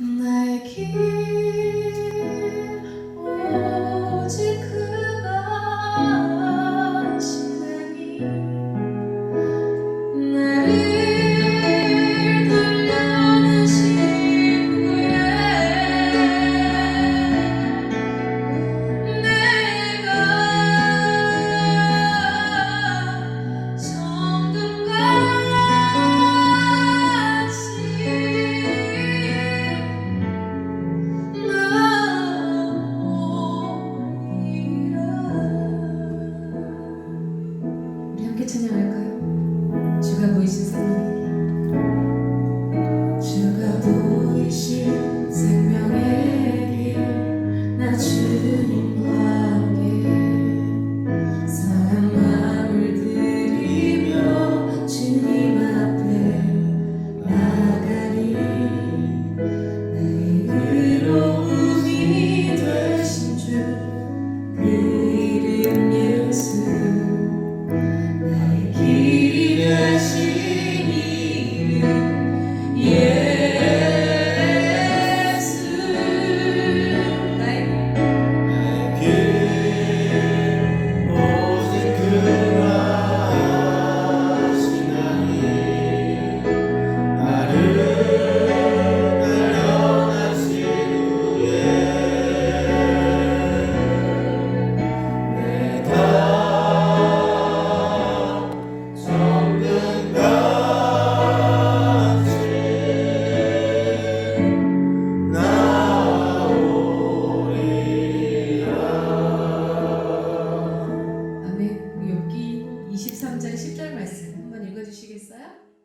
내 기억에 찬양할까요? 주가 보이신 생명 주가 보이신 생명의 길 나 주님과 함께 사랑 마음을 드리며 주님 앞에 나가리. 나의 괴로움이 되신 주 그 이름 예수. 전설의 10절 말씀 한번 읽어주시겠어요?